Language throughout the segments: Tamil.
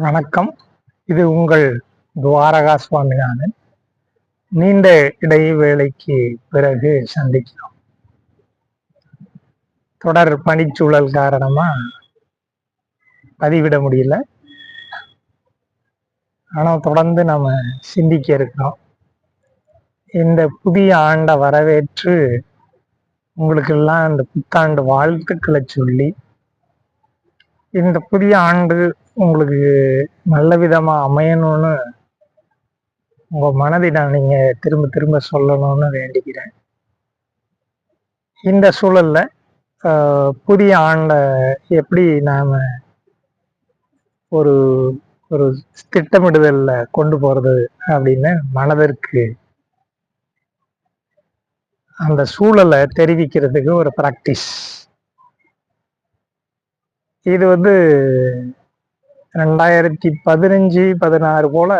வணக்கம். இது உங்கள் துவாரகா சுவாமிநாதன். நீண்ட இடைவேளைக்கு பிறகு சந்திக்கிறோம். தொடர் பணிச்சூழல் காரணமா பதிவிட முடியல. ஆனால் தொடர்ந்து நம்ம சிந்திக்க இருக்கிறோம். இந்த புதிய ஆண்டை வரவேற்று உங்களுக்கெல்லாம் இந்த புத்தாண்டு வாழ்த்துக்களை சொல்லி இந்த புதிய ஆண்டு உங்களுக்கு நல்ல விதமாக அமையணும்னு உங்கள் மனதை நான் நீங்கள் திரும்ப திரும்ப சொல்லணும்னு வேண்டிக்கிறேன். இந்த சூழலில் புதிய ஆண்டை எப்படி நாம் ஒரு ஒரு திட்டமிடுதலில் கொண்டு போகிறது அப்படின்னு மனதிற்கு அந்த சூழலை தெரிவிக்கிறதுக்கு ஒரு ப்ராக்டிஸ் இது வந்து ரெண்டாயிரத்தி பதினஞ்சு பதினாறு போல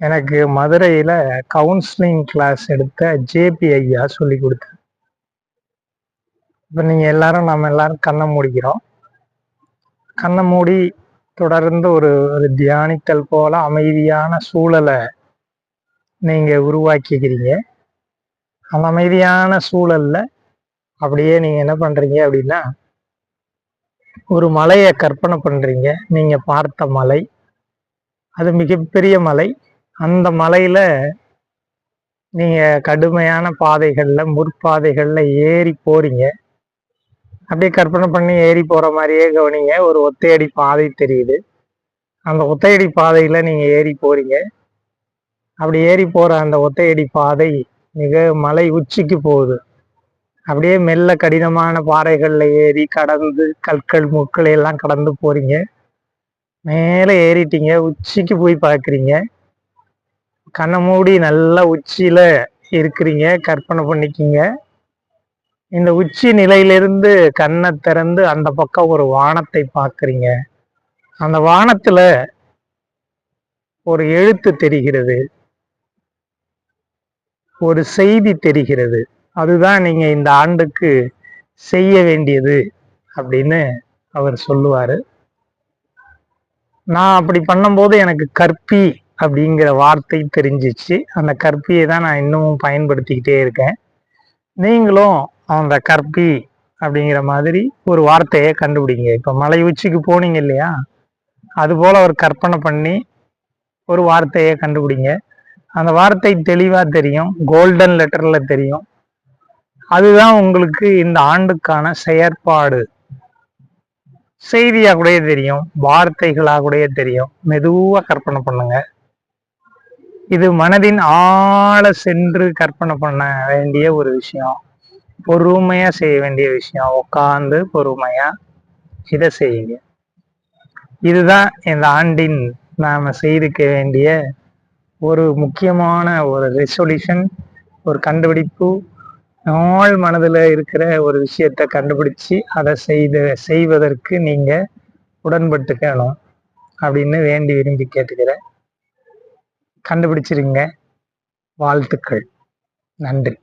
எனக்கு மதுரையில் கவுன்சிலிங் கிளாஸ் எடுத்த ஜேபி ஐயா சொல்லி கொடுத்தார். இப்போ நீங்கள் எல்லாரும் நம்ம எல்லாரும் கண்ணை மூடிக்கிறோம். கண்ணை மூடி தொடர்ந்து ஒரு ஒரு தியானித்தல் போல அமைதியான சூழலை நீங்கள் உருவாக்கிக்கிறீங்க. அந்த அமைதியான சூழல்ல அப்படியே நீங்கள் என்ன பண்ணுறீங்க அப்படின்னா ஒரு மலையை கற்பனை பண்றீங்க. நீங்க பார்த்த மலை. அது மிகப்பெரிய மலை. அந்த மலையில நீங்க கடுமையான பாதைகள்ல முற்பாதைகள்ல ஏறி போறீங்க. அப்படியே கற்பனை பண்ணி ஏறி போற மாதிரியே கவனிங்க. ஒரு ஒத்தையடி பாதை தெரியுது. அந்த ஒத்தையடி பாதையில நீங்க ஏறி போறீங்க. அப்படி ஏறி போற அந்த ஒத்தையடி பாதை மிக மலை உச்சிக்கு போகுது. அப்படியே மெல்ல கடினமான பாறைகள்ல ஏறி கடந்து கற்கள் முக்களை எல்லாம் கடந்து போறீங்க. மேலே ஏறிட்டீங்க உச்சிக்கு போய் பார்க்குறீங்க. கண்ணை மூடி நல்லா உச்சியில இருக்கிறீங்க கற்பனை பண்ணிக்கிங்க. இந்த உச்சி நிலையிலிருந்து கண்ணை திறந்து அந்த பக்கம் ஒரு வானத்தை பார்க்குறீங்க. அந்த வானத்துல ஒரு எழுத்து தெரிகிறது. ஒரு செய்தி தெரிகிறது. அதுதான் நீங்க இந்த ஆண்டுக்கு செய்ய வேண்டியது அப்படின்னு அவர் சொல்லுவாரு. நான் அப்படி பண்ணும்போது எனக்கு கற்பி அப்படிங்கிற வார்த்தை தெரிஞ்சிச்சு. அந்த கற்பியை தான் நான் இன்னமும் பயன்படுத்திக்கிட்டே இருக்கேன். நீங்களும் அந்த கற்பி அப்படிங்கிற மாதிரி ஒரு வார்த்தையை கண்டுபிடிங்க. இப்போ மலை உச்சிக்கு போனீங்க இல்லையா? அது போல ஒரு கற்பனை பண்ணி ஒரு வார்த்தையை கண்டுபிடிங்க. அந்த வார்த்தை தெளிவாக தெரியும். கோல்டன் லெட்டரில் தெரியும். அதுதான் உங்களுக்கு இந்த ஆண்டுக்கான செயற்பாடு. செய்தியா கூடயே தெரியும் வார்த்தைகளா கூடயே தெரியும். மெதுவா கற்பனை பண்ணுங்க. இது மனதின் ஆழ சென்று கற்பனை பண்ண வேண்டிய ஒரு விஷயம். பொறுமையா செய்ய வேண்டிய விஷயம். உட்காந்து பொறுமையா இதை செய்யுங்க. இதுதான் இந்த ஆண்டின் நாம செய்திருக்க வேண்டிய ஒரு முக்கியமான ஒரு ரெசொல்யூஷன் ஒரு கண்டுபிடிப்பு நாள் மனதில் இருக்கிற ஒரு விஷயத்தை கண்டுபிடிச்சு அதை செய்த செய்வதற்கு நீங்க உடன்பட்டுக்கணும் அப்படின்னு வேண்டி விரும்பி கேட்டுக்கிறேன் கண்டுபிடிச்சிருங்க. வாழ்த்துக்கள். நன்றி.